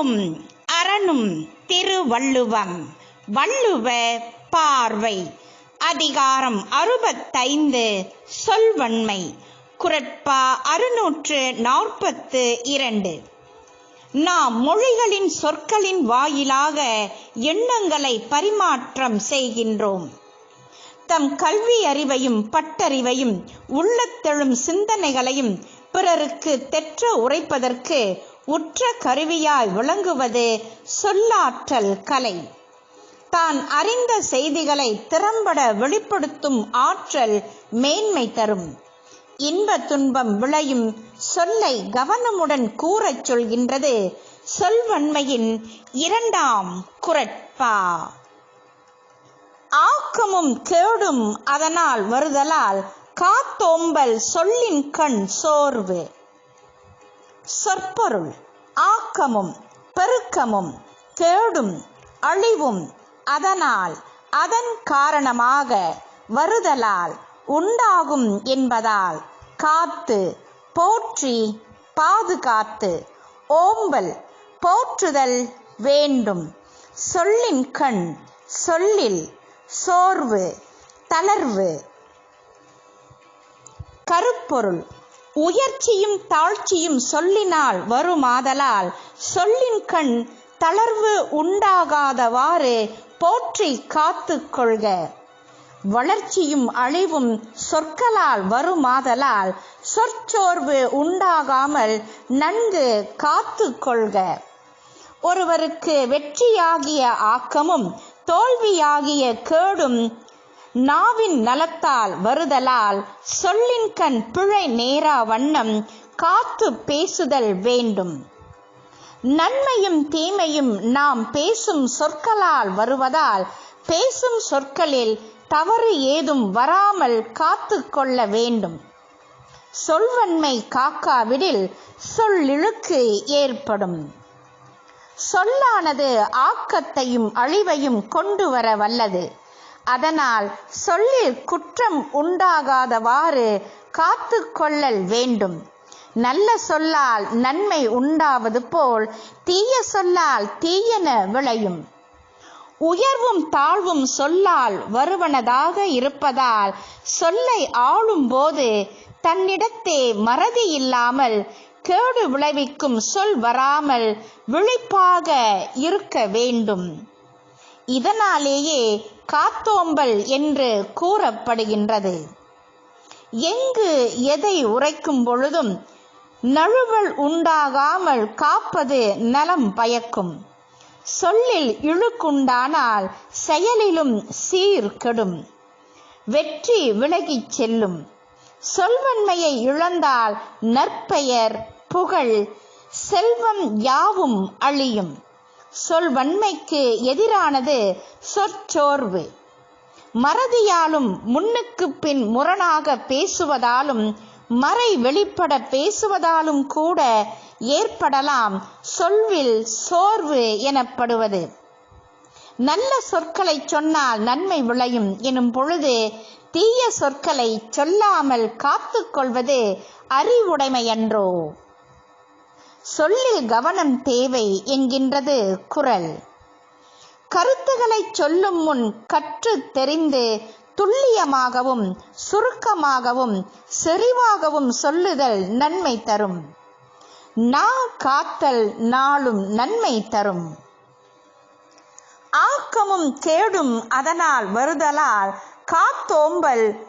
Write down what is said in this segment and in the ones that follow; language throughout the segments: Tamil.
அறிவும் அரணும் திருவள்ளுவம். வள்ளுவ பார்வை. அதிகாரம் அறுபத்தைந்து சொல்வன்மை. குரட்பா அறுநூற்று நாற்பத்து இரண்டு. நாம் மொழிகளின் சொற்களின் வாயிலாக எண்ணங்களை பரிமாற்றம் செய்கின்றோம். தம் கல்வி அறிவையும் பட்டறிவையும் உள்ளத்தெழும் சிந்தனைகளையும் பிறருக்கு தெற்ற உரைப்பதற்கு உற்ற கருவியாய் விளங்குவது சொல்லாற்றல் கலை. தான் அறிந்த செய்திகளை திறம்பட வெளிப்படுத்தும் ஆற்றல் மேன்மை தரும். இன்ப துன்பம் விளையும் சொல்லை கவனமுடன் கூறச் சொல்கின்றது சொல்வன்மையின் இரண்டாம் குரட்பா. ஆக்கமும் கேடும் அதனால் வருதலால் காத்தோம்பல் சொல்லின் கண் சோர்வு. சொற்பொருள். ஆக்கமும் பெருக்கமும் கேடும் அழிவும் அதனால் அதன் காரணமாக வருதலால் உண்டாகும் என்பதால் காத்து போற்றி பாதுகாத்து ஓம்பல் போற்றுதல் வேண்டும். சொல்லின் கண் சொல்லில் சோர்வு தளர்வு. கருப்பொருள். உயர்ச்சியும் தாழ்ச்சியும் சொல்லினால் வருமாதலால் சொல்லின் கண் தளர்வு உண்டாகாதவாறு போற்றி காத்து கொள்க. வளர்ச்சியும் அழிவும் சொற்களால் வருமாதலால் சொற்சோர்வு உண்டாகாமல் நன்கு காத்து கொள்க. ஒருவருக்கு வெற்றியாகிய ஆக்கமும் தோல்வியாகிய கேடும் நாவின் நலத்தால் வருதலால் சொல்லின் கண் பிழை நேரா வண்ணம் காத்து பேசுதல் வேண்டும். நன்மையும் தீமையும் நாம் பேசும் சொற்களால் வருவதால் பேசும் சொற்களில் தவறு ஏதும் வராமல் காத்து கொள்ள வேண்டும். சொல்வன்மை காக்காவிடில் சொல்லிழுக்கு ஏற்படும். சொல்லானது ஆக்கத்தையும் அழிவையும் கொண்டு வர வல்லது. அதனால் சொல்லில் குற்றம் உண்டாகாதவாறு காத்து கொள்ளல் வேண்டும். நல்ல சொல்லால் நன்மை உண்டாவது போல் தீய சொல்லால் தீயன விளையும். உயர்வும் தாழ்வும் சொல்லால் வருவனதாக இருப்பதால் சொல்லை ஆளும் போது தன்னிடத்தே மறதி இல்லாமல் கேடு விளைவிக்கும் சொல் வராமல் விழிப்பாக இருக்க வேண்டும். இதனாலேயே காத்தோம்பல் என்று கூறப்படுகின்றது. எங்கு எதை உரைக்கும் பொழுதும் நழுவல் உண்டாகாமல் காப்பது நலம் பயக்கும். சொல்லில் இழுக்குண்டானால் செயலிலும் சீர் கெடும். வெற்றி விலகிச் செல்லும். சொல்வன்மையை இழந்தால் நற்பெயர் புகழ் செல்வம் யாவும் அழியும். சொல்வன்மைக்கு எதிரானது சொற்சோர்வு. மறதியாலும் முன்னுக்கு பின் முரணாக பேசுவதாலும் மறை வெளிப்பட பேசுவதாலும் கூட ஏற்படலாம் சொல்வில் சோர்வு எனப்படுவது. நல்ல சொற்களை சொன்னால் நன்மை விளையும் எனும் பொழுது தீய சொற்களை சொல்லாமல் காத்து கொள்வது அறிவுடைமையன்றோ. சொல்லில் கவனம் தேவை என்கின்றது குரல். கருத்துகளை சொல்லும் முன் கற்று தெரிந்து துல்லியமாகவும் சுருக்கமாகவும் செறிவாகவும் சொல்லுதல் நன்மை தரும். நா காத்தல் நாளும் நன்மை தரும். ஆக்கமும் கேடும் அதனால் வருதலால் காத்தோம்பல்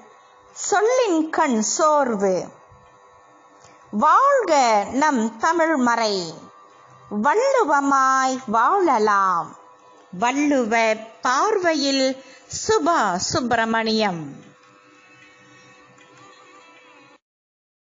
சொல்லின் கண் சோர்வு. வாழ்க நம் தமிழ் மறை. வள்ளுவமாய் வாழலாம். வள்ளுவ பார்வையில் சுபா சுப்பிரமணியம்.